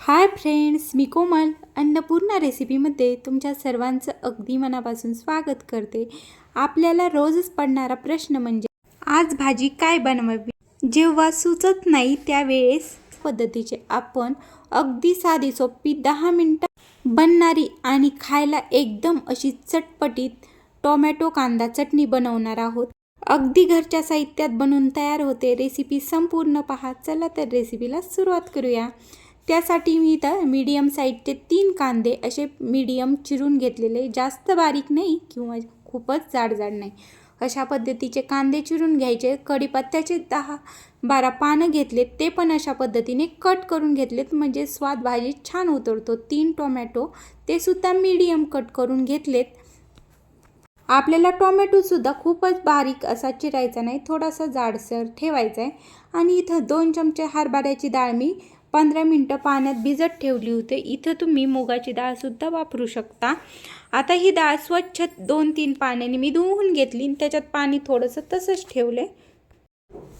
Hi friends मी कोमल. अन्नपूर्णा रेसिपीमध्ये तुमच्या सर्वांचं अगदी मनापासून स्वागत करते. आपल्याला रोजच पडणारा प्रश्न म्हणजे आज भाजी काय बनवावी? जेव्हा सुचत नाही त्यावेळेस पद्धतीचे आपण अगदी साधी सोपी दहा मिनटं बनणारी आणि खायला एकदम अशी चटपटीत टोमॅटो कांदा चटणी बनवणार आहोत. अगदी घरच्या साहित्यात बनवून तयार होते रेसिपी संपूर्ण पहा. चला तर रेसिपीला सुरुवात करूया. त्यासाठी मी इथं मीडियम साईजचे तीन कांदे असे मीडियम चिरून घेतलेले. जास्त बारीक नाही किंवा खूपच जाड जाड नाही. अशा पद्धतीचे कांदे चिरून घ्यायचे. कढीपत्त्याचे दहा बारा पानं घेतलेत. ते पण अशा पद्धतीने कट करून घेतलेत. म्हणजे स्वाद भाजी छान उतरतो. तीन टोमॅटो ते सुद्धा मीडियम कट करून घेतलेत. आपल्याला टोमॅटोसुद्धा खूपच बारीक असा चिरायचा नाही. थोडासा जाडसर ठेवायचा आहे. आणि इथं दोन चमचे हरभऱ्याची डाळ मी पंधरा मिनटं पाण्यात भिजत ठेवली होती. इथं तुम्ही मुगाची डाळसुद्धा वापरू शकता. आता ही डाळ स्वच्छ दोन तीन पाण्याने मी धुवून घेतली आणि त्याच्यात पाणी थोडंसं तसंच ठेवलं.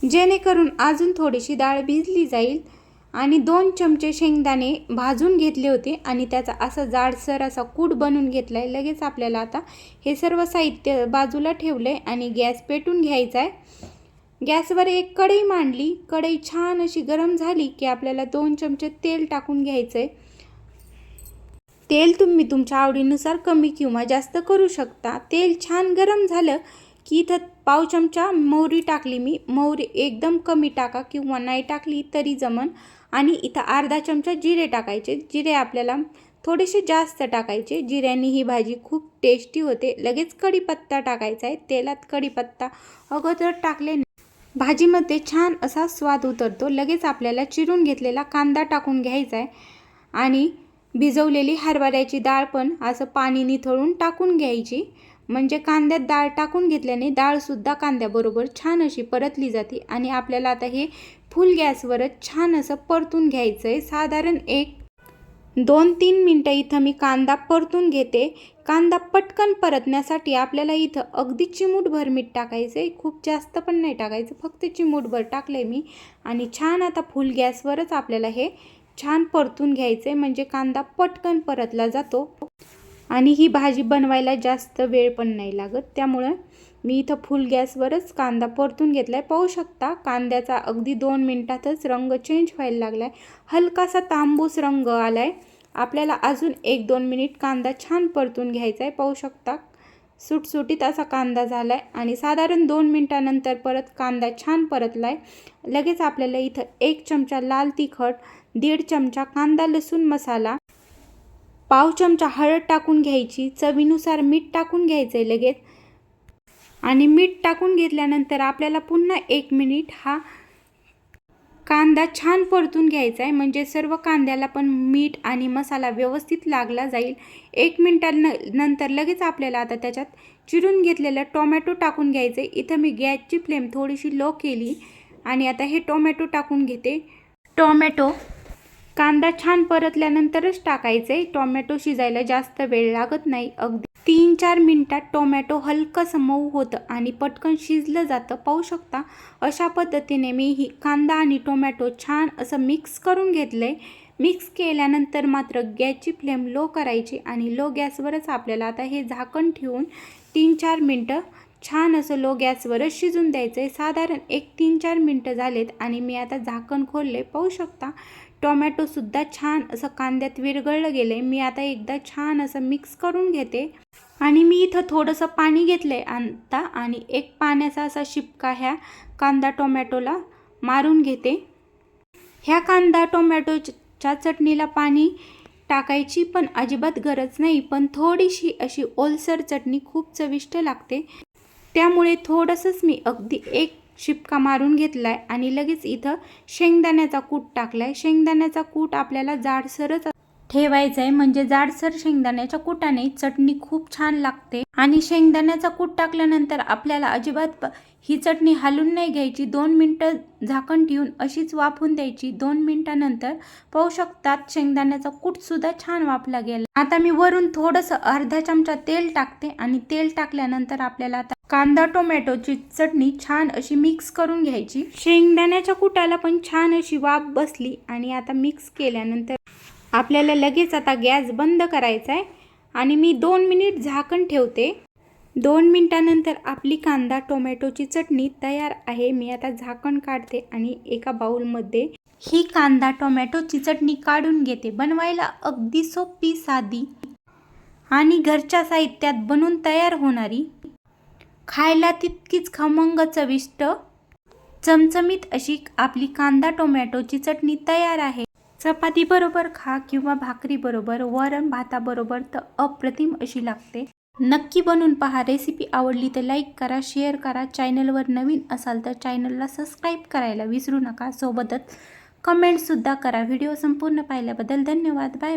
जेणेकरून अजून थोडीशी डाळ भिजली जाईल. आणि दोन चमचे शेंगदाणे भाजून घेतले होते आणि त्याचा असा जाडसर असा कूट बनवून घेतला आहे लगेच आपल्याला आता हे सर्व साहित्य बाजूला ठेवलं आहे आणि गॅस पेटून घ्यायचा आहे गॅसवर एक कढई मांडली. कढई छान अशी गरम झाली की आपल्याला दोन चमचे तेल टाकून घ्यायचं आहे तेल तुम्ही तुमच्या आवडीनुसार कमी किंवा जास्त करू शकता. तेल छान गरम झालं की इथं पाव चमचा मोहरी टाकली मी. मोहरी एकदम कमी टाका किंवा नाही टाकली तरी जमन. आणि इथं अर्धा चमचा जिरे टाकायचे. जिरे आपल्याला थोडेसे जास्त टाकायचे. जिऱ्याने ही भाजी खूप टेस्टी होते. लगेच कढीपत्ता टाकायचा आहे. तेलात कढीपत्ता अगोदर टाकले भाजीमध्ये छान असा स्वाद उतरतो. लगेच आपल्याला चिरून घेतलेला कांदा टाकून घ्यायचा आहे आणि भिजवलेली हरभऱ्याची डाळ पण असं पाणी निथळून टाकून घ्यायची. म्हणजे कांद्यात डाळ टाकून घेतल्याने डाळसुद्धा कांद्याबरोबर छान अशी परतली जाते आणि आपल्याला आता हे फुल गॅसवरच छान असं परतून घ्यायचं आहे साधारण एक दोन तीन मिनटं इथं मी कांदा परतून घेते. कांदा पटकन परतण्यासाठी आपल्याला इथं अगदी चिमूटभर मीठ टाकायचं आहे खूप जास्त पण नाही टाकायचं फक्त चिमूटभर टाकलं आहे मी. आणि छान आता फुल गॅसवरच आपल्याला हे छान परतून घ्यायचं आहे म्हणजे कांदा पटकन परतला जातो. आणि ही भाजी बनवायला जास्त वेळ पण नाही लागत त्यामुळं मी इथं फुल गॅसवरच कांदा परतून घेतला आहे पाहू शकता कांद्याचा अगदी दोन मिनटातच रंग चेंज व्हायला लागला आहे हलकासा तांबूस रंग आला आहे आपल्याला अजून एक दोन मिनिट कांदा छान परतून घ्यायचा आहे पाहू शकता सुटसुटीत असा कांदा झाला आहे आणि साधारण दोन मिनटानंतर परत कांदा छान परतला आहे लगेच आपल्याला इथं एक चमचा लाल तिखट दीड चमचा कांदा लसूण मसाला पाव चमचा हळद टाकून घ्यायची. चवीनुसार मीठ टाकून घ्यायचं आहे लगेच. आणि मीठ टाकून घेतल्यानंतर आपल्याला पुन्हा एक मिनिट हा कांदा छान परतून घ्यायचा आहे. म्हणजे सर्व कांद्याला पण मीठ आणि मसाला व्यवस्थित लागला जाईल. एक मिनटा न नंतर लगेच आपल्याला आता त्याच्यात चिरून घेतलेलं टोमॅटो टाकून घ्यायचं आहे इथं मी गॅसची फ्लेम थोडीशी लो केली आणि आता हे टोमॅटो टाकून घेते. टोमॅटो कांदा छान परतल्यानंतरच टाकायचे. टोमॅटो शिजायला जास्त वेळ लागत नाही. अगदी तीन चार मिनटात टोमॅटो हलकंसं मऊ होतं आणि पटकन शिजलं जातं. पाहू शकता अशा पद्धतीने मी ही कांदा आणि टोमॅटो छान असं मिक्स करून घेतलं. आहे मिक्स केल्यानंतर मात्र गॅसची फ्लेम लो करायची आणि लो गॅसवरच आपल्याला आता हे झाकण ठेवून तीन चार मिनटं छान असं लो गॅसवरच शिजून द्यायचं आहे साधारण एक तीन चार मिनटं झालेत आणि मी आता झाकण खोलले. पाहू शकता टोमॅटोसुद्धा छान असं कांद्यात विरघळलं गेलं आहे मी आता एकदा छान असं मिक्स करून घेते. आणि मी इथं थोडंसं पाणी घेतलं आहे आता आणि एक पाण्याचा असा शिपका ह्या कांदा टोमॅटोला मारून घेते. ह्या कांदा टोमॅटोच्या चटणीला पाणी टाकायची पण अजिबात गरज नाही पण थोडीशी अशी ओलसर चटणी खूप चविष्ट लागते. त्यामुळे थोडंसंच मी अगदी एक शिपका मारून घेतला आहे आणि लगेच इथं शेंगदाण्याचा कूट टाकला आहे शेंगदाण्याचा कूट आपल्याला जाडसरच ठेवायचं आहे म्हणजे जाडसर शेंगदाण्याच्या कुटाने चटणी खूप छान लागते. आणि शेंगदाण्याचा कूट टाकल्यानंतर आपल्याला अजिबात ही चटणी हलून नाही घ्यायची. दोन मिनटं झाकण ठेवून अशीच वाफून द्यायची. दोन मिनटानंतर पाहू शकतात शेंगदाण्याचा कूटसुद्धा छान वापला गेला. आता मी वरून थोडंसं अर्धा चमचा तेल टाकते आणि तेल टाकल्यानंतर आपल्याला आता कांदा टोमॅटोची चटणी छान अशी मिक्स करून घ्यायची. शेंगदाण्याच्या कुटाला पण छान अशी वाफ बसली आणि आता मिक्स केल्यानंतर आपल्याला लगेच आता गॅस बंद करायचा आहे. आणि मी दोन मिनिट झाकण ठेवते. दोन मिनटानंतर आपली कांदा टोमॅटोची चटणी तयार आहे. मी आता झाकण काढते आणि एका बाऊलमध्ये ही कांदा टोमॅटोची चटणी काढून घेते. बनवायला अगदी सोपी साधी आणि घरच्या साहित्यात बनून तयार होणारी खायला तितकीच खमंग चविष्ट. चमचमीत अशी आपली कांदा टोमॅटोची चटणी तयार आहे. चपाती बरोबर खा किंवा भाकरी बरोबर वरण भाताबरोबर तर अप्रतिम अशी लागते. नक्की बनवून पहा. रेसिपी आवडली तर लाईक करा शेअर करा. चॅनलवर नवीन असाल तर चॅनलला सबस्क्राईब करायला विसरू नका. सोबतच कमेंटसुद्धा करा. व्हिडिओ संपूर्ण पाहिल्याबद्दल धन्यवाद. बाय.